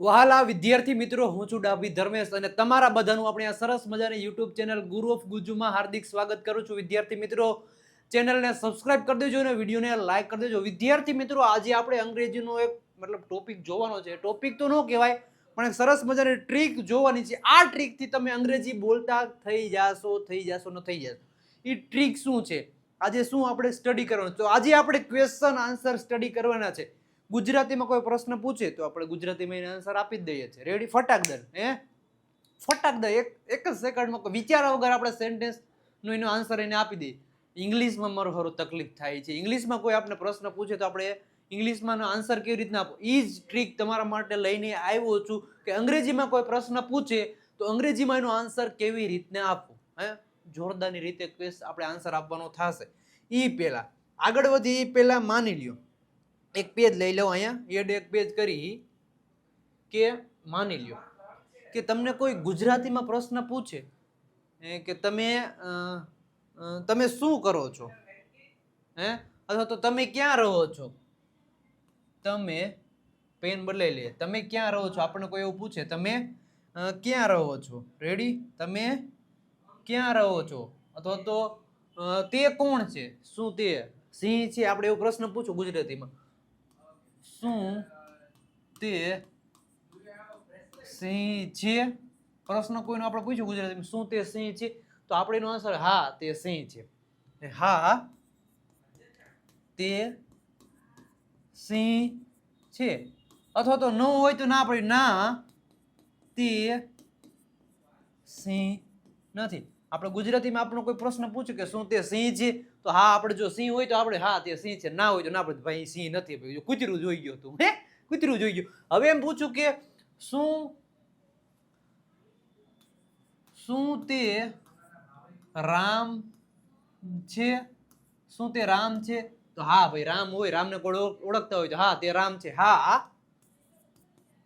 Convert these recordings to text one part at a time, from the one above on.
વહાલા વિદ્યાર્થી મિત્રો, હું છું ડાભી ધર્મેશ અને તમારા બધાનું આપણે આ સરસ મજાની યુટ્યુબ ચેનલ ગુરુ ઓફ ગુજુમાં હાર્દિક સ્વાગત કરું છું. વિદ્યાર્થી મિત્રો, ચેનલને સબસ્ક્રાઇબ કરી દેજો અને વિડીયોને લાઈક કરી દેજો. વિદ્યાર્થી મિત્રો, આજે આપણે અંગ્રેજીનો એક મતલબ ટોપિક જોવાનો છે. ટોપિક તો ન કહેવાય, પણ એક સરસ મજાની ટ્રીક જોવાની છે. આ ટ્રીકથી તમે અંગ્રેજી બોલતા થઈ જાશો થઈ જાશો, ન થઈ જશો. એ ટ્રીક શું છે? આજે શું આપણે સ્ટડી કરવાનું તો આજે આપણે ક્વેશ્ચન આન્સર સ્ટડી કરવાના છે. ગુજરાતીમાં કોઈ પ્રશ્ન પૂછે તો આપણે ગુજરાતીમાં એને આન્સર આપી જ દઈએ છીએ. રેડી ફટાકદર હે? ફટાક દે એક એક જ સેકન્ડમાં કોઈ વિચારા વગર આપણે સેન્ટેન્સનો એનો આન્સર એને આપી દઈએ. ઇંગ્લિશમાં મારો હરો તકલીફ થાય છે. ઇંગ્લિશમાં કોઈ આપણે પ્રશ્ન પૂછે તો આપણે ઇંગ્લિશમાં આન્સર કેવી રીતના આપો? એ જ ટ્રીક તમારા માટે લઈને આવ્યો છું કે અંગ્રેજીમાં કોઈ પ્રશ્ન પૂછે તો અંગ્રેજીમાં એનો આન્સર કેવી રીતના આપવો હે? જોરદારની રીતે આપણે આન્સર આપવાનો થશે. એ પહેલાં, આગળ વધી એ પહેલાં માની લ્યો. એક પેજ લઈ લો અહીંયા એડ એક પેજ કરી કે માની લ્યો કે તમને કોઈ ગુજરાતીમાં પ્રશ્ન પૂછે કે તમે તમે શું કરો છો? હે, અથવા તો તમે ક્યાં રહો છો? તમે પેન બદલાઈ લે. તમે ક્યાં રહો છો? આપણને કોઈ એવું પૂછે. તમે ક્યાં રહો છો? રેડી તમે ક્યાં રહો છો? અથવા તો તે કોણ છે? શું તે? સિંહ છે? આપણે એવો પ્રશ્ન પૂછો ગુજરાતીમાં. શું તે સિંહ છે? પ્રશ્ન કોઈનો? આપણે પૂછ્યું ગુજરાતીમાં. શું તે સિંહ છે? તો આપણે એનો આન્સર હા, તે સિંહ છે. હા, તે સિંહ છે. અથવા તો ન હોય તો ના આપણે ના, તે સિંહ નથી. આપણે ગુજરાતીમાં આપણો કોઈ પ્રશ્ન પૂછ્યું કે શું તે સિંહ છે? તો હા, આપણે જો સિંહ હોય તો આપણે, હા, તે સિંહ છે. ના હોય તો ના આપણે ભાઈ સિંહ નથી, ભાઈ કૂતરું જોઈ ગયો તું, હે? કૂતરું જોઈ ગયું. હવે એમ પૂછું કે શું શું તે રામ છે? શું તે રામ છે? તો હા, ભાઈ, રામ હોય, રામને કોઈ ઓળખતા હોય તો હા, તે રામ છે. હા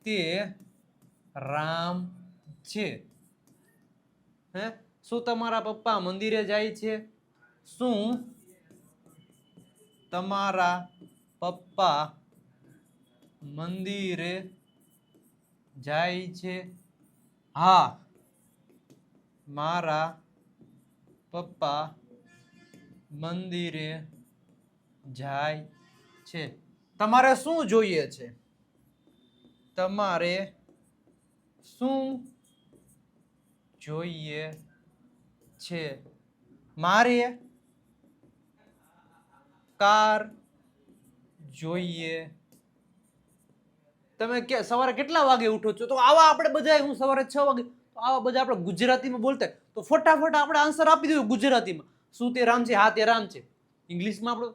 તે રામ છે. હે? શું તમારા પપ્પા મંદિરે જાય છે? શું તમારા પપ્પા મંદિરે જાય છે? હા. મારા પપ્પા મંદિરે જાય છે. તમારે શું જોઈએ છે? તમારે શું જોઈએ છે? મારે કાર જોઈએ. તમે કે સવારે કેટલા વાગે ઉઠો છો? તો આવા આપણે બધા હું સવારે છ વાગે તો આવા બધા આપણે ગુજરાતીમાં બોલતા હોય. તો ફટાફટ આપણે આન્સર આપી દઉં ગુજરાતીમાં. શું તે રામ છે? હા, તે રામ છે. ઇંગ્લિશમાં આપણું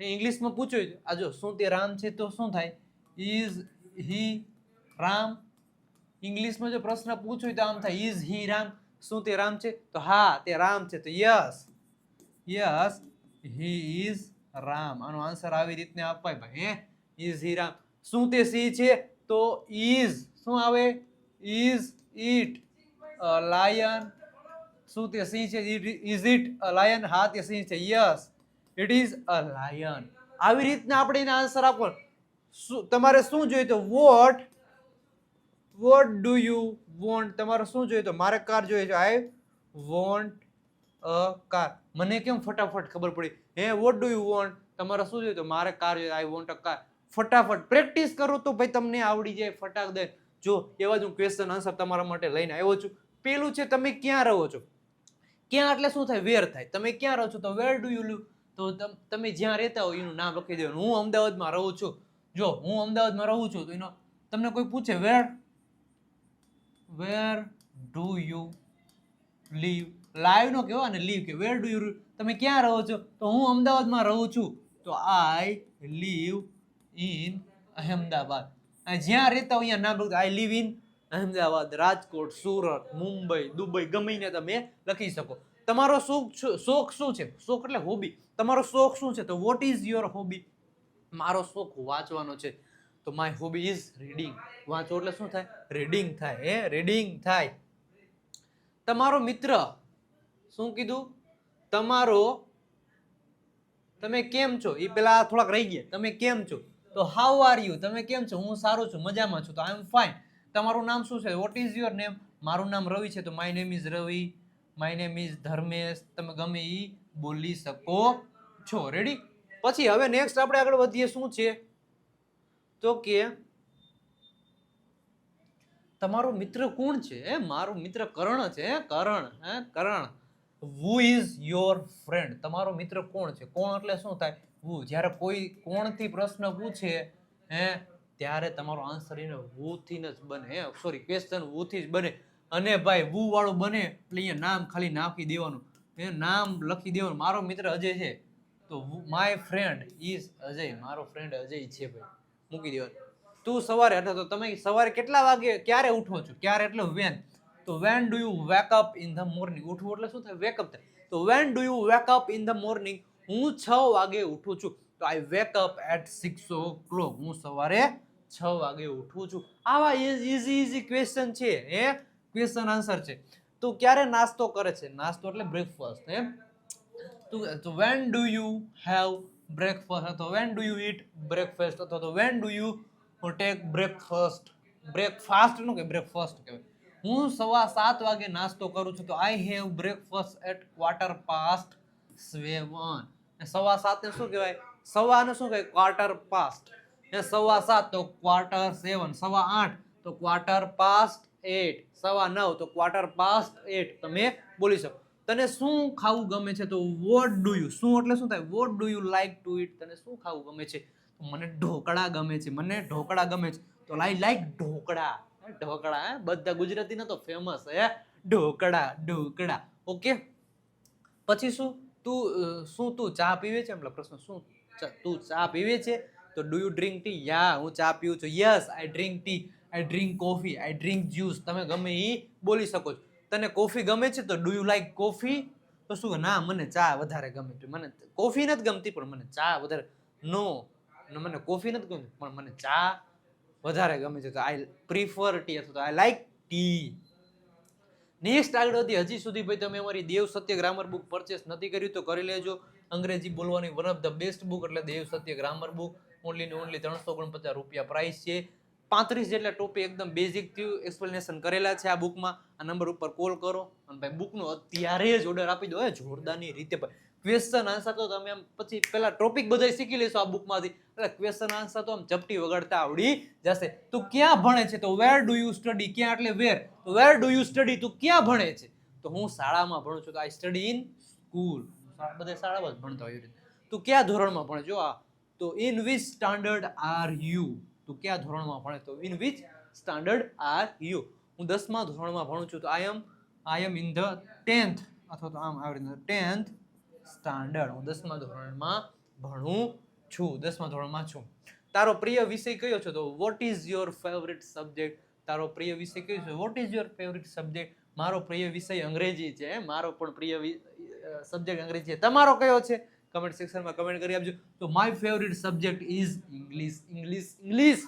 એ ઇંગ્લિશમાં પૂછ્યું આ જો, શું તે રામ છે તો શું થાય? Is he Ram? ઇંગ્લિશમાં જો પ્રશ્ન પૂછ્યો તો આમ થાય ઇઝ હી રામ? શું તે રામ છે? તો હા, તે રામ છે. તો yes yes he is Ram. આનો આન્સર આવી રીતને અપાય ભાઈ, હે? ઇઝ હી રામ શું તે સિંહ છે? તો ઇઝ શું આવે? Is it lion. શું તે સિંહ છે? Is it a, lion. હા, તે સિંહ છે. Yes. It is a lion. આવી રીતના આપણે એને આન્સર આપો તમારે શું જોઈએ તો what what do you want? તમારે શું જોઈએ તો મારે કાર જોઈએ છે. I want a car. મને કેમ ફટાફટ ખબર પડી? હે વોટ ડુ યુ વોન્ટ તમારે શું જોઈએ? તો મારે કાર જોઈએ. આઈ વોન્ટ અ કાર ફટાફટ પ્રેક્ટિસ કરો તો ભાઈ તમને આવડી જાય, ફટાક દે. જો, એવા જ હું ક્વેશ્ચન આન્સર તમારા માટે લઈને આવ્યો છું. પેલું છે, તમે ક્યાં રહો છો? ક્યાં એટલે શું થાય? વેર થાય. તમે ક્યાં રહો છો? તો વેર ડુ યુ લીવ તો તમ- જ્યાં રહેતા હો, એનું નામ લખી દેવાનું. હું અમદાવાદમાં રહું છું. જો, હું અમદાવાદમાં રહું છું, તો એનો તમને કોઈ પૂછે where where do you live live નો કહેવાય અને લીવ કે વેર ડુ યુ તમે ક્યાં રહો છો? તો હું અમદાવાદમાં રહું છું. તો આઈ લીવ ઇન અહેમદાબાદ. જ્યાં રહેતા હોય અહીંયા નામ I live in Ahmedabad, Rajkot, Surat, Mumbai, Dubai, ગમે ને તમે લખી શકો. તમારો શોખ શોખ શું છે? શોખ એટલે હોબી તમારો શોખ શું છે? તો વોટ ઇઝ યોર હોબી મારો શોખ વાંચવાનો છે. તો માય હોબી ઇઝ રીડિંગ વાંચો એટલે શું થાય? રીડિંગ થાય, હે? રીડિંગ થાય. તમારો મિત્ર શું કીધું? તમારો, તમે કેમ છો? એ પેલા થોડાક રહી ગયા. તમે કેમ છો? તો હાઉ આર યુ તમે કેમ છો? હું સારું છું, મજામાં છું. તો આઈ એમ ફાઇન તમારું નામ શું છે? વોટ ઇઝ યોર નેમ મારું નામ રવિ છે, તો my name is Ravi. My name is Dharmesh. તમે ગમે એ બોલી શકો છો. રેડી પછી હવે નેક્સ્ટ આપણે આગળ વધીએ, શું છે? તો કે તમારો મિત્ર કોણ છે? મારો મિત્ર કરણ છે. Karan, hey, Karan. Who is your friend તમારો મિત્ર કોણ છે? કોણ એટલે શું થાય? વુ જ્યારે કોઈ કોણથી પ્રશ્ન પૂછે, હે, ત્યારે તમારો આન્સર એને થી જ બને, હે? સોરી ક્વેશ્ચનથી જ બને. અને ભાઈ વુ વાળું બને, એટલે અહીંયા નામ ખાલી નાખી દેવાનું. એ નામ લખી દેવાનું. મારો મિત્ર અજય છે. તો માય ફ્રેન્ડ ઇઝ અજય. મારો ફ્રેન્ડ અજય છે ભાઈ. મૂકી દેવાનું. તું સવારે એટલે તો તમે સવારે કેટલા વાગે, ક્યારે ઉઠો છો? ક્યારે? એટલે વેન તો when do you wake up in the morning ઉઠવું એટલે શું થાય? વેકઅપ થાય. તો when do you wake up in the morning હું છ વાગે ઉઠું છું. તો I wake up at six o'clock હું સવારે છ વાગે ઉઠું છું. આવા ઇઝી ઇઝી ક્વેશ્ચન છે, હે? ક્વેશ્ચન આન્સર છે. તું ક્યારે નાસ્તો કરે છે? નાસ્તો એટલે બ્રેકફાસ્ટ એમ તો when do you have breakfast અથવા when do you eat breakfast અથવા તો when do you take breakfast બ્રેકફાસ્ટનું કે બ્રેકફાસ્ટ કહેવાય? હું સવા સાત વાગે નાસ્તો કરું છું તો I have breakfast at quarter past seven સવા સાત ને શું કહેવાય? સવા ને શું કહેવાય? ક્વાર્ટર પાસ્ટ ને સવા સાત તો ક્વાર્ટર સેવન સવા આઠ તો ક્વાર્ટર પાસ્ટ એટ સવા નવ તો ક્વાર્ટર પાસ્ટ એટ તમે બોલી શકો. તને શું ખાવું ગમે છે તો વોટ ડુ યુ શું એટલે શું થાય? What do you like to eat તને શું ખાવું ગમે છે? મને ઢોકળા ગમે છે, મને ઢોકળા ગમે છે. તો લાઈ લાઈક ઢોકળા. ઢોકળા, હે? બધા ગુજરાતીના તો ફેમસ હે? ઢોકળા ઢોકળા. ઓકે પછી શું? તું શું તું ચા પીવે છે? એમલા પ્રશ્ન, શું તું ચા પીવે છે? તો ડુ યુ ડ્રિંક ટી યા હું ચા પીવું છું. Yes I drink tea I drink coffee I drink juice તમે ગમે એ બોલી શકો છો. તને કોફી ગમે છે તો ડુ યુ લાઈક કોફી તો શું, ના, મને ચા વધારે ગમે છે. મને કોફી નથી ગમતી, પણ મને ચા વધારે નો મને કોફી નથી ગમતી, પણ મને ચા વધારે ગમે છે. તો આઈ પ્રિફર ટી અથવા તો આઈ લાઈક ટી નેક્સ્ટ આગળ વધી, હજી સુધી ભાઈ તમે અમારી Dev Satya grammar book purchase નથી કર્યું તો કરી લેજો. અંગ્રેજી બોલવાની one of the best book એટલે Dev Satya grammar book only ને ઓનલી ત્રણસો ઓગણપચાસ રૂપિયા પ્રાઇસ છે. પાંત્રીસ જેટલા ટોપિક એકદમ બેઝિક થયું એક્સપ્લેનેશન કરેલા છે આ બુકમાં આ નંબર ઉપર કોલ કરો. અને ભાઈ બુકનો અત્યારે જ ઓર્ડર આપી દો. જોરદારની રીતે ભાઈ ક્વેશ્ચન આન્સર તો તમે આમ પછી પેલા ટોપિક બધા શીખી લેશો આ બુકમાંથી એટલે ક્વેશ્ચન આન્સર તો આમ ચપટી વગાડતા આવડી જશે. તું ક્યાં ભણે છે? તો વેર ડુ યુ સ્ટડી ક્યાં એટલે વેર તો વેર ડુ યુ સ્ટડી તું ક્યાં ભણે છે? તો હું શાળામાં ભણું છું. તો આઈ સ્ટડી ઇન સ્કૂલ બધા શાળામાં જ ભણતા હોય રીતે. તું કયા ધોરણમાં ભણે? જો આ તો in which standard are you તું કયા ધોરણમાં ભણે? તો in which standard are you હું દસમા ધોરણમાં ભણું છું. તો I am I am in the tenth અથવા તો આમ આવી રીતે ટેન્થ સ્ટાન્ડર્ડ હું દસમા ધોરણમાં ભણું છું, દસમા ધોરણમાં છું. તારો પ્રિય વિષય કયો છે? તો what is your favourite subject તારો પ્રિય વિષય કયો છે? What is your favourite subject મારો પ્રિય વિષય અંગ્રેજી છે મારો પણ પ્રિય સબ્જેક્ટ અંગ્રેજી છે. તમારો કયો છે? કમેન્ટ સેક્શનમાં કમેન્ટ કરી આપજો. તો my favourite subject is English English English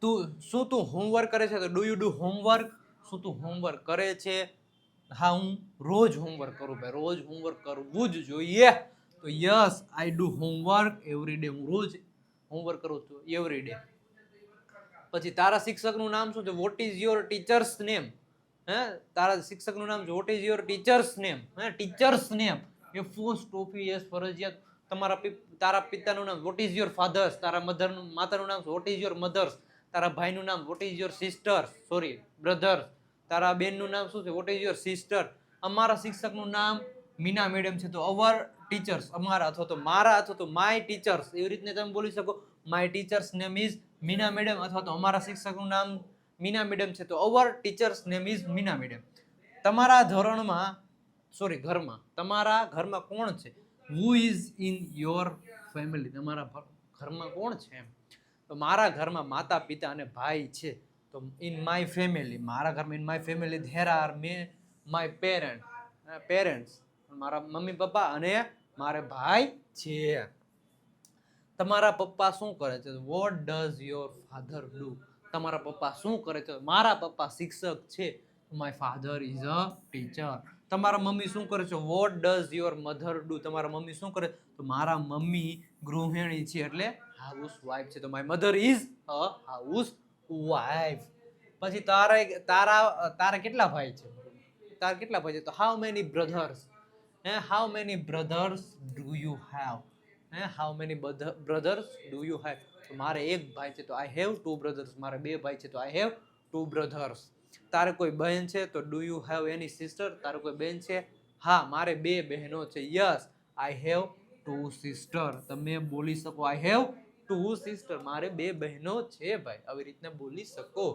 તું, શું તું હોમવર્ક કરે છે? તો ડુ યુ ડુ હોમવર્ક શું તું હોમવર્ક કરે છે? હા, હું રોજ હોમવર્ક કરું ભાઈ, રોજ હોમવર્ક કરવું જ જોઈએ. તો yes I do homework every day હું રોજ હોમવર્ક કરું છું એવરી ડે પછી તારા શિક્ષકનું નામ શું છે? What is your teacher's name હે? તારા શિક્ષકનું નામ છે what is your teacher's name હે? ટીચર્સ નેમ એ ટ્રોફી એસ ફરજિયાત તમારા તારા પિતાનું નામ વોટ ઇઝ યોર ફાધર્સ તારા મધરનું માતાનું નામ વોટ ઇઝ યોર મધર્સ તારા ભાઈનું નામ what is your sister's sorry brother's તારા બેનનું નામ શું છે? વોટ ઇઝ યોર સિસ્ટર અમારા શિક્ષકનું નામ મીના મેડમ છે. તો અવર ટીચર્સ અમારા અથવા તો મારા અથવા તો માય ટીચર્સ એવી રીતને તમે બોલી શકો. My teacher's name is Meena madam અથવા તો અમારા શિક્ષકનું નામ મીના મેડમ છે. તો our teacher's name is Meena madam. તમારા ધોરણમાં સોરી ઘરમાં, તમારા ઘરમાં કોણ છે? Who is in your family તમારા ઘરમાં કોણ છે એમ? તો મારા ઘરમાં માતા પિતા અને ભાઈ છે. તો ઇન માય ફેમિલી મારા ઘરમાં in my family there are me my parent parents મારા મમ્મી, પપ્પા અને મારે ભાઈ છે. તમારા પપ્પા શું કરે છે? What does your father do તમારા પપ્પા શું કરે છે? મારા પપ્પા શિક્ષક છે. My father is a teacher તમારા મમ્મી શું કરે છે? What does your mother do તમારા મમ્મી શું કરે? તો મારા મમ્મી ગૃહિણી છે, એટલે હાઉસ વાઇફ છે. તો my mother is a house wife પછી તારા તારા તારા કેટલા ભાઈ છે? તારા કેટલા ભાઈ છે? તો હાઉ મેની બ્રધર્સ હે how many brothers do you have હે how many brothers do you have મારે એક ભાઈ છે, તો આઈ હેવ ટુ બ્રધર્સ મારે બે ભાઈ છે, તો આઈ હેવ ટુ બ્રધર્સ તારે કોઈ બહેન છે, તો do you have any sister તારે કોઈ બેન છે? હા, મારે બે બહેનો છે. Yes I have two sister તમે બોલી શકો આઈ હેવ ટુ સિસ્ટર મારે બે બહેનો છે ભાઈ. આવી રીતના બોલી શકો.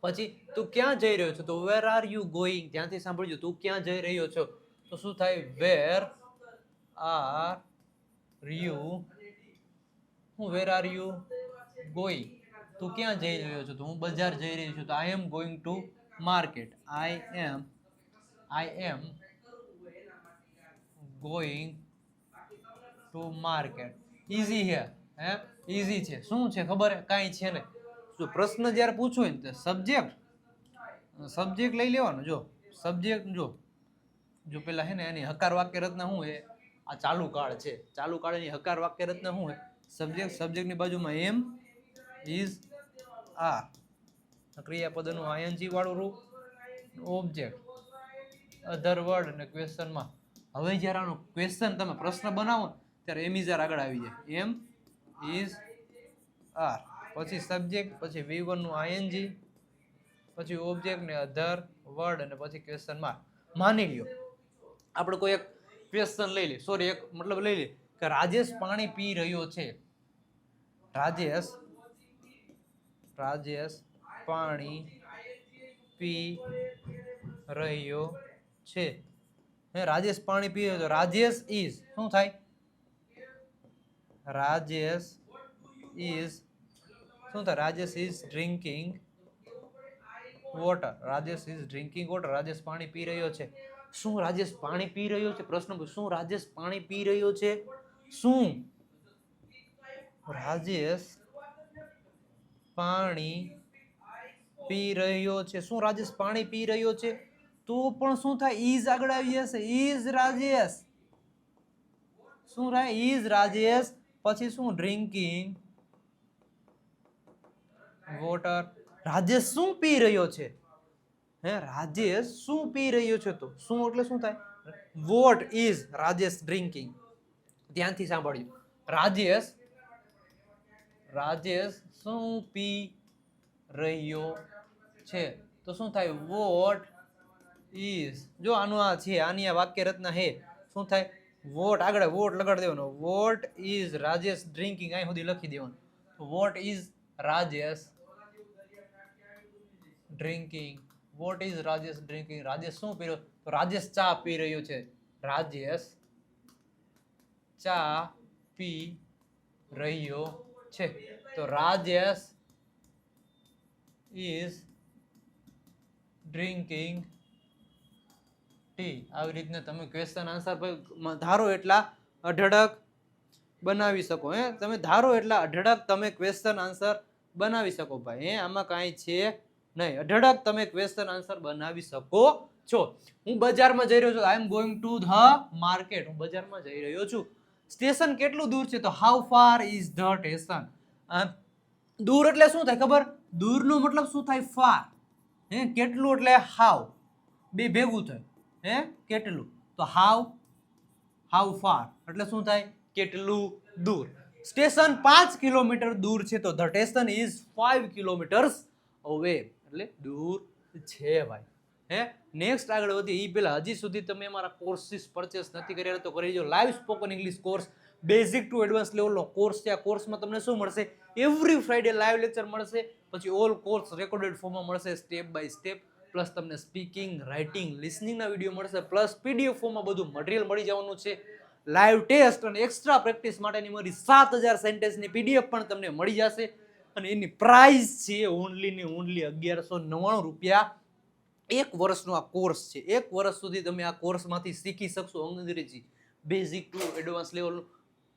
પછી, તું ક્યાં જઈ રહ્યો છો? તો વેર આર યુ ગોઈંગ ત્યાંથી સાંભળજો. તું ક્યાં જઈ રહ્યો છો? તો શું થાય? વેર આર યુ હું વેર આર યુ ગોઈંગ તું ક્યાં જઈ રહ્યો છો? તો હું બજાર જઈ રહ્યો છું. તો I am going to market I am I am going to market easy હે હે? ઇઝી છે. શું છે? ખબર કાંઈ છે નહીં. જો પ્રશ્ન જ્યારે પૂછો ને તો સબ્જેક્ટ સબ્જેક્ટ લઈ લેવાનો. જો સબ્જેક્ટ જો જો પેલા હે ને એની હકાર વાક્ય રચના શું હે? આ ચાલુ કાળ છે. ચાલુ કાળની હકાર વાક્ય રચના શું હે? સબ્જેક્ટ સબ્જેક્ટની બાજુમાં એમ ઇઝ આ ક્રિયાપદનું આયનજી વાળું રૂપ ઓબ્જેક્ટ અધર વર્ડ અને ક્વેશ્ચનમાં હવે જ્યારે આનો ક્વેશ્ચન તમે પ્રશ્ન બનાવો ત્યારે એમ ઇઝ આગળ આવી જાય. એમ ઇઝ આર પછી સબ્જેક્ટ પછી વી વનનું આઈએનજી પછી ઓબ્જેક્ટ ને અધર વર્ડ અને પછી ક્વેશ્ચન માર્ક માની લ્યો. આપણે કોઈ એક ક્વેશ્ચન લઈ લઈએ. સોરી એક મતલબ લઈ લે કે રાજેશ પાણી પી રહ્યો છે. રાજેશ રાજેશ પાણી પી રહ્યો છે. હે, રાજેશ પાણી પી રહ્યો રાજેશ ઇઝ શું થાય? રાજેશ ઇઝ, શું થાય? Rajesh is drinking water. Rajesh is drinking water. Rajesh પાણી પી રહ્યો છે. શું રાજેશ પાણી પી રહ્યો છે? પ્રશ્ન શું રાજેશ પાણી પી રહ્યો છે? શું? રાજેશ પાણી પી રહ્યો છે. શું રાજેશ પાણી પી રહ્યો છે? તો પણ શું થાય? ઈઝ આગળ આવી જશે. ઈઝ રાજેશ. શું થાય? ઈઝ રાજેશ પછી શું? ડ્રિંકિંગ વોટર રાજેશ શું પી રહ્યો છે? હે રાજેશ શું પી રહ્યો છે તો? શું એટલે શું થાય? વોટ ઇઝ રાજેશ ડ્રિંકિંગ ધ્યાનથી સાંભળ્યું રાજેશ રાજેશ શું પી રહ્યો છે? તો શું થાય? વોટ ઇઝ જો આનું આ છે, આની આ વાક્ય રચના હે, શું થાય? વોટ આગળ વોટ લગાડી દેવાનો. વોટ ઇઝ રાજેશ ડ્રિંકિંગ, અહીં સુધી લખી દેવાનું. What is Rajesh drinking. What is Rajesh drinking? Rajesh શું પી રહ્યો? તો રાજેશ ચા પી રહ્યો છે. રાજેશ ચા પી રહ્યો છે. તો રાજેશ ઇઝ ડ્રિંકિંગ ટી. આવી રીતના તમે ક્વેશ્ચન આન્સર ધારો એટલા અઢળક બનાવી શકો, હે? તમે ધારો એટલા અઢળક તમે ક્વેશ્ચન આન્સર બનાવી શકો, ભાઈ, હે? આમાં કાંઈ છે નહીં. અઢળક તમે ક્વેશ્ચન આન્સર બનાવી શકો છો. હું બજારમાં જઈ રહ્યો છું. I am going to the market હું બજારમાં જઈ રહ્યો છું. સ્ટેશન કેટલું દૂર છે? તો how far is the station દૂર એટલે શું થાય ખબર? દૂરનો મતલબ શું થાય? ફાર હે? કેટલું એટલે હાવ બે ભેગું થાય. હે? કેટલું? તો હાવ હાઉ ફાર એટલે શું થાય? કેટલું દૂર. સ્ટેશન પાંચ કિલોમીટર દૂર છે, તો the station is five kilometres away એટલે દૂર છે ભાઈ. હે? નેક્સ્ટ આગળ વધી એ પહેલાં હજી સુધી તમે અમારા કોર્સીસ પરચેસ નથી કર્યા, તો કરી જો live spoken English course basic to advance લેવલનો કોર્સ છે. આ કોર્સમાં તમને શું મળશે? એવરી ફ્રાઈડે લાઈવ લેક્ચર મળશે, પછી ઓલ કોર્સ રેકોર્ડેડ ફોર્મમાં મળશે સ્ટેપ બાય સ્ટેપ પ્લસ તમને સ્પીકિંગ, રાઇટિંગ, લિસનિંગના વીડિયો મળશે, પ્લસ પીડીએફ ફોર્મમાં બધું મટીરિયલ મળી જવાનું છે. લાઈવ ટેસ્ટ અને એક્સ્ટ્રા પ્રેક્ટિસ માટેની મારી સાત હજાર સેન્ટેન્સની પીડીએફ પણ તમને મળી જશે. અને એની પ્રાઇસ છે ઓનલી ને ઓનલી અગિયારસો નવ્વાણું રૂપિયા. એક વર્ષનો આ કોર્સ છે. એક વર્ષ સુધી તમે આ કોર્સમાંથી શીખી શકશો અંગ્રેજી. બેઝિક ટુ એડવાન્સ લેવલનું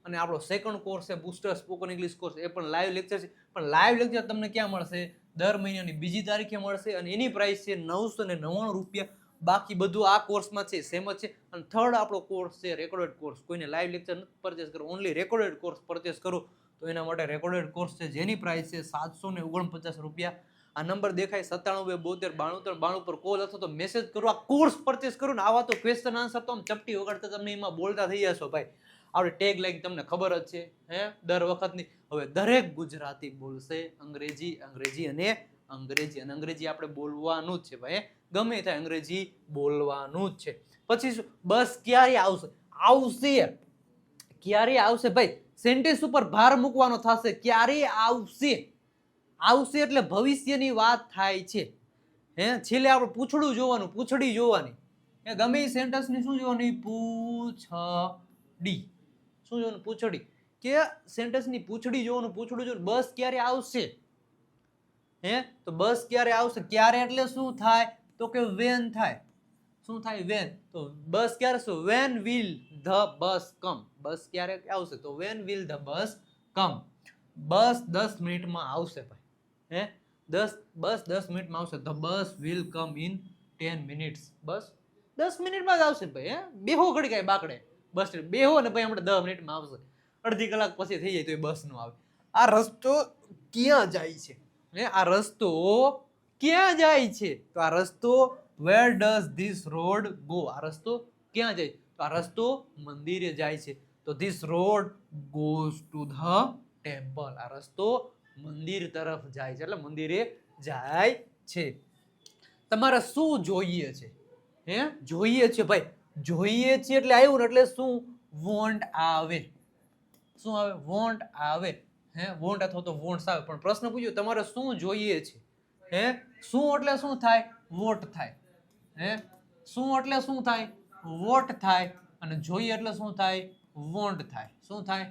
અને આપણો સેકન્ડ કોર્સ છે બુસ્ટર સ્પોકન ઇંગ્લિશ કોર્સ એ પણ લાઈવ લેક્ચર છે. પણ લાઈવ લેક્ચર તમને ક્યાં મળશે? દર મહિનાની બીજી તારીખે મળશે અને એની પ્રાઇસ છે નવસો ને નવ્વાણું રૂપિયા. બાકી બધું આ કોર્સમાં છે સેમ જ છે. અને થર્ડ આપણો કોર્સ છે રેકોર્ડેડ કોર્સ કોઈને લાઈવ લેક્ચર નથી પરચેસ કરો ઓનલી રેકોર્ડેડ કોર્સ પરચેસ કરો. તો એના માટે રેકોર્ડેડ કોર્સ છે, જેની પ્રાઇસ છે સાતસો ને ઓગણપચાસ રૂપિયા. આ નંબર દેખાય સત્તાણું બે બોતેર બાણું ત્રણ બાણું પર કોલ અથવા તો મેસેજ કરો, આ કોર્સ પરચેસ કરો ને આવા તો ક્વેશ્ચન આન્સર તો આમ ચપટી વગાડતા તમને એમાં બોલતા થઈ જશો ભાઈ. આપણે ટેગ લાઈન તમને ખબર જ છે, હે? દર વખતની. હવે દરેક ગુજરાતી બોલશે અંગ્રેજી અંગ્રેજી અને અંગ્રેજી. અને અંગ્રેજી આપણે બોલવાનું જ છે ભાઈ ગમે ત્યાં અંગ્રેજી બોલવાનું જ છે. પછી શું? બસ ક્યારે આવશે? આવશે. ક્યારે આવશે ભાઈ? સેન્ટેન્સ ઉપર ભાર મૂકવાનો થશે. ક્યારે આવશે? આવશે એટલે ભવિષ્યની વાત થાય છે. હે? છેલ્લે આપણે પૂછડું જોવાનું, પૂછડી જોવાની. ગમે એ સેન્ટેન્સની શું જોવાની? પૂછડી. શું જોવાનું પૂછડી. કે સેન્ટેન્સની પૂછડી જોવાનું પૂછડું જોવાનું? બસ ક્યારે આવશે? હે? તો બસ ક્યારે આવશે? ક્યારે એટલે શું થાય? તો કે વેન થાય. શું થાય? વેન તો બસ ક્યારે? શું? When will the bus come bus ક્યારે આવશે? તો when will the bus come bus દસ મિનિટમાં આવશે ભાઈ. હે? દસ, બસ દસ મિનિટમાં આવશે. The bus will come in ten minutes bus દસ મિનિટમાં જ આવશે ભાઈ, હે? બેહો ઘડી કાંઈ બાકડે. બસ બે હો ને ભાઈ હમણાં દસ મિનિટમાં આવશે. અડધી કલાક પછી થઈ જાય તો એ બસ નો આવે. આ રસ્તો ક્યાં જાય છે? હે, આ રસ્તો ક્યાં જાય છે? તો આ રસ્તો where does this road go આ રસ્તો ક્યાં જાય? તો આ રસ્તો મંદિરે જાય છે. તો this road goes to the temple આ રસ્તો મંદિર તરફ જાય છે. એટલે મંદિરે જાય છે. તમારે શું જોઈએ છે? હે, જોઈએ છે ભાઈ. જોઈએ છીએ એટલે આવ્યું એટલે શું? વોન્ટ આવે. શું આવે? વોન્ટ આવે. હે? વોન્ટ અથવા તો વોન્ટ્સ આવે. પણ પ્રશ્ન પૂછ્યો, તમારે શું જોઈએ છે? હે? શું એટલે શું થાય? વોટ થાય. હે? શું એટલે શું થાય? વોટ થાય. અને જોઈએ એટલે શું થાય? વોન્ટ થાય. શું થાય?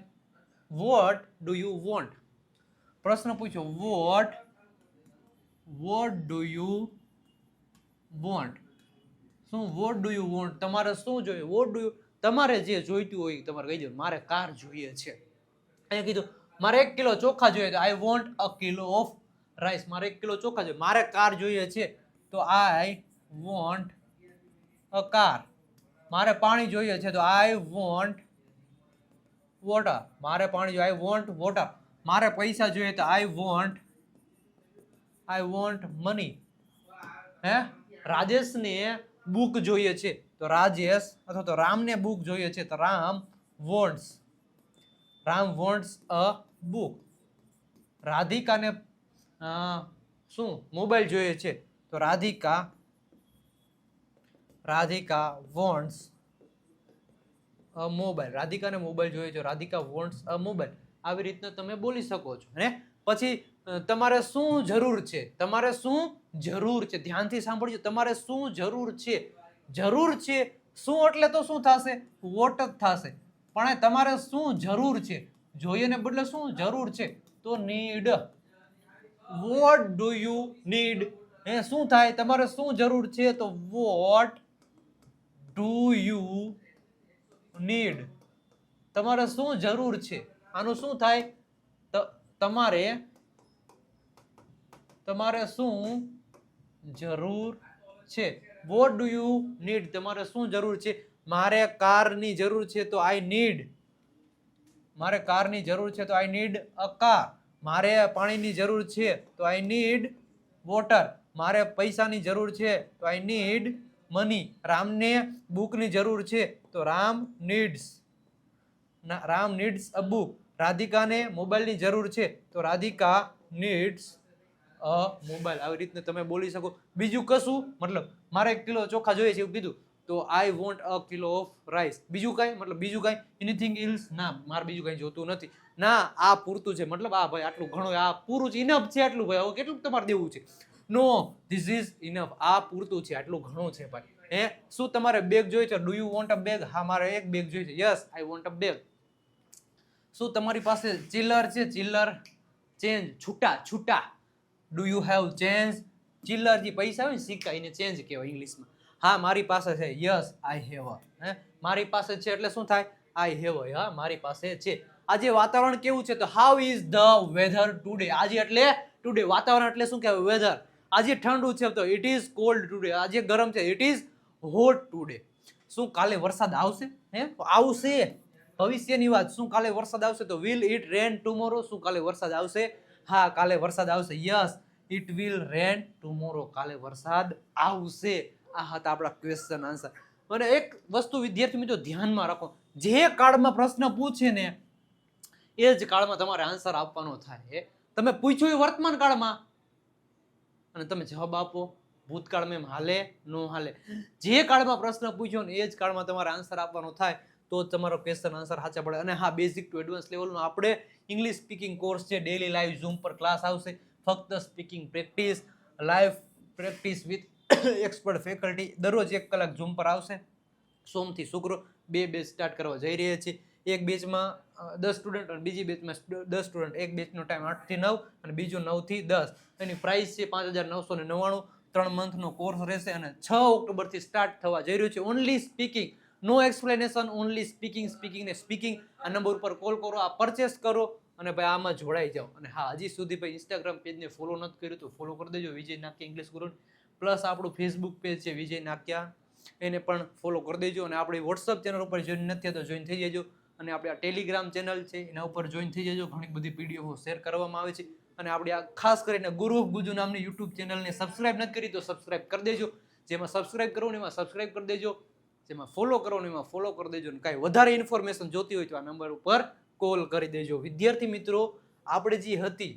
What do you want? પ્રશ્ન પૂછ્યો, what what do you want? શું વોટ ડુ યુ વોન્ટ તમારે શું જોઈએ? વોટ ડુ યુ તમારે જે જોઈતું હોય તમારે કહી દો. મારે કાર જોઈએ છે. અહીંયા કીધું, મારે એક કિલો ચોખા જોઈએ. તો I want a kilo of rice મારે એક કિલો ચોખા જોઈએ. મારે કાર જોઈએ છે. તો આઈ વોન્ટ અ કાર મારે પાણી જોઈએ છે. તો આઈ વોન્ટ વોટર મારે પાણી જોઈએ. આઈ વોન્ટ વોટર મારે પૈસા જોઈએ તો I want I want money હે? રાજેશને બુક જોઈએ છે. તો રાજેશ અથવા તો રામને બુક જોઈએ છે. તો Ram wants. Ram wants a book. રાધિકાને શું? મોબાઈલ જોઈએ છે. તો Radhika Radhika wants a mobile. રાધિકાને mobile જોઈએ છે. Radhika wants a mobile. આવી રીતના તમે બોલી શકો છો. ને? પછી તમારે શું જરૂર છે? તમારે શું જરૂર છે. ધ્યાનથી સાંભળજો. તમારે શું જરૂર છે? જરૂર છે? શું એટલે તો શું થશે? વોટ જ થશે. પણ તમારે શું જરૂર છે? જોઈએ ને બદલે શું જરૂર છે? તો need. What do you need? એ શું થાય? તમારે શું જરૂર છે? તો વોટ ડુ યુ નીડ? તમારે શું જરૂર છે? આનું શું થાય? તમારે તમારે શું જરૂર છે. વોટ ડુ યુ નીડ તમારે શું જરૂર છે? મારે કારની જરૂર છે તો આઈ નીડ મારે કારની જરૂર છે તો આઈ નીડ અ કાર મારે પાણીની જરૂર છે તો આઈ નીડ વોટર મારે પૈસાની જરૂર છે તો આઈ નીડ મની રામને બુકની જરૂર છે તો Ram needs Ram needs a book રાધિકાને મોબાઈલની જરૂર છે તો રાધિકા નીડ્સ અ, મોબાઈલ, આવી રીતને તમે બોલી શકો. બીજું કશું, મતલબ, મારે એક કિલો ચોખા જોઈએ છે એવું કીધું, તો I want a kilo of rice બીજું કાંઈ, મતલબ, બીજું કાંઈ એનીથિંગ ઇલ્સ ના, મારે બીજું કાંઈ જોતું નથી. ના, આ પૂરતું છે. મતલબ, આ ભાઈ, આટલું ઘણું, આ પૂરું છે ઇનફ છે આટલું ભાઈ. હવે કેટલું તમારે દેવું છે? નો ધીસ ઇઝ ઇનફ આ પૂરતું છે, આટલું ઘણું છે ભાઈ. હે? શું તમારે બેગ જોઈએ છે? Do you want a bag હા, મારે એક બેગ જોઈએ છે. Yes I want a bag શું તમારી પાસે ચિલ્લર છે? ચિલ્લર ચેન્જ છૂટા છૂટા. ડુ યુ હેવ ચેન્જ ચિલ્લર જે પૈસા હોય ને સિક્કા એને ચેન્જ કહેવાય ઇંગ્લિશમાં. હા, મારી પાસે છે. યસ આઈ હેવ હે? મારી પાસે છે એટલે શું થાય? આઈ હેવ હા, મારી પાસે છે. આજે વાતાવરણ કેવું છે? તો how is the weather today આજે એટલે ટુડે વાતાવરણ એટલે શું કહેવાય? વેધર આજે ઠંડુ છે, તો ઇટ ઇઝ કોલ્ડ ટુડે આજે ગરમ છે ઇટ ઇઝ હોટ ટુડે શું કાલે વરસાદ આવશે? હે? આવશે. ભવિષ્યની વાત, શું કાલે વરસાદ આવશે? તો વિલ ઇટ રેન ટુમોરો શું કાલે વરસાદ આવશે? હા, કાલે વરસાદ આવશે. Yes it will rain tomorrow કાલે વરસાદ આવશે. આ હતા આપણા ક્વેશ્ચન આન્સર અને એક વસ્તુ વિદ્યાર્થી મિત્રો ધ્યાનમાં રાખો. જે કાળમાં પ્રશ્ન પૂછે ને, એ જ કાળમાં તમારે આન્સર આપવાનો થાય. તમે પૂછ્યું એ વર્તમાન કાળમાં, અને તમે જવાબ આપો. ભૂતકાળમાં એમ હાલે, નો હાલે. જે કાળમાં પ્રશ્ન પૂછ્યો ને, એ જ કાળમાં તમારે આન્સર આપવાનો થાય. તો જ તમારો ક્વેશ્ચન આન્સર સાચા પડે. અને હા બેઝિક ટુ એડવાન્સ લેવલનો આપણે ઇંગ્લિશ સ્પીકિંગ કોર્સ છે ડેલી લાઈવ ઝૂમ પર ક્લાસ આવશે. ફક્ત speaking practice live practice with expert faculty દરરોજ એક કલાક ઝૂમ પર આવશે. સોમથી શુક્ર બે બેચ સ્ટાર્ટ કરવા જઈ રહ્યા છીએ. એક બેચમાં દસ સ્ટુડન્ટ અને બીજી બેચમાં દસ સ્ટુડન્ટ એક બેચનો ટાઈમ આઠથી નવ અને બીજો નવથી દસ. એની પ્રાઇસ છે પાંચ હજાર નવસો ને નવ્વાણું. ત્રણ મંથનો કોર્સ રહેશે અને છ ઓક્ટોબરથી સ્ટાર્ટ થવા જઈ રહ્યું છે. Only speaking no explanation only speaking speaking ને સ્પીકિંગ આ નંબર ઉપર કોલ કરો, આ પરચેસ કરો અને ભાઈ આમાં જોડાઈ જાઓ. અને હા, હજી સુધી ભાઈ ઇન્સ્ટાગ્રામ પેજને ફોલો નથી કર્યું તો ફોલો કરી દેજો. વિજય નાક્યા ઇંગ્લિશ ગુરુ પ્લસ આપણું ફેસબુક પેજ છે વિજય નાક્યા. એને પણ ફોલો કરી દેજો અને આપણી વોટ્સઅપ ચેનલ ઉપર જોઈન નથી તો જોઈન થઈ જજો. અને આપણી આ ટેલિગ્રામ ચેનલ છે, એના ઉપર જોઈન થઈ જજો. ઘણી બધી પીડીએફો શેર કરવામાં આવે છે. અને આપણે આ ખાસ કરીને ગુરુ ગુજુ નામની યુટ્યુબ ચેનલને સબસ્ક્રાઇબ નથી કરી તો સબસ્ક્રાઇબ કરી દેજો. જેમાં સબસ્ક્રાઇબ કરવું એમાં સબસ્ક્રાઇબ કરી દેજો. જેમાં ફોલો કરવાનું એમાં ફોલો કરી દેજો ને કાંઈ વધારે ઇન્ફોર્મેશન જોતી હોય તો આ નંબર ઉપર કોલ કરી દેજો. વિદ્યાર્થી મિત્રો, આપણે જે હતી,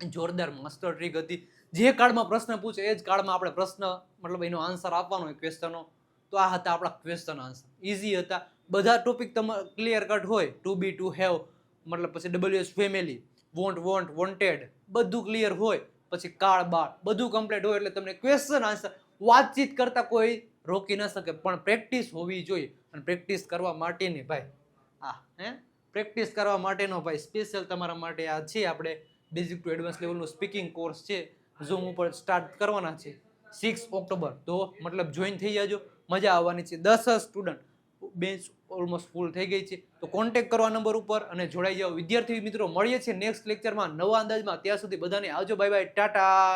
જોરદાર માસ્ટર ટ્રીક હતી, જે કાળમાં પ્રશ્ન પૂછે એ જ કાળમાં આપણે પ્રશ્ન, મતલબ એનો આન્સર આપવાનો હોય ક્વેશ્ચનો તો આ હતા આપણા ક્વેશ્ચન આન્સર ઇઝી હતા. બધા ટોપિક તમારે ક્લિયર કટ હોય ટુ બી ટુ હેવ મતલબ પછી W S family want want wanted બધું ક્લિયર હોય, પછી કાળ, બાળ, બધું કમ્પ્લીટ હોય એટલે તમને ક્વેશ્ચન આન્સર વાતચીત કરતાં કોઈ રોકી ન શકે. પણ પ્રેક્ટિસ હોવી જોઈએ અને પ્રેક્ટિસ કરવા માટેની ભાઈ આ હે? પ્રેક્ટિસ કરવા માટેનો ભાઈ સ્પેશિયલ તમારા માટે આ છે આપણે બેઝિક ટુ એડવાન્સ લેવલનું સ્પીકિંગ કોર્સ છે. ઝૂમ ઉપર સ્ટાર્ટ કરવાના છે સિક્સ ઓક્ટોબર, તો મતલબ જોઈન થઈ જાજો. મજા આવવાની છે. દસ સ્ટુડન્ટ બેન્ચ ઓલમોસ્ટ ફૂલ થઈ ગઈ છે. તો કોન્ટેક્ટ કરવા નંબર ઉપર અને જોડાઈ જાઓ. વિદ્યાર્થી મિત્રો, મળીએ છીએ નેક્સ્ટ લેક્ચરમાં નવા અંદાજમાં. ત્યાં સુધી બધાને આવજો. Bye bye Tata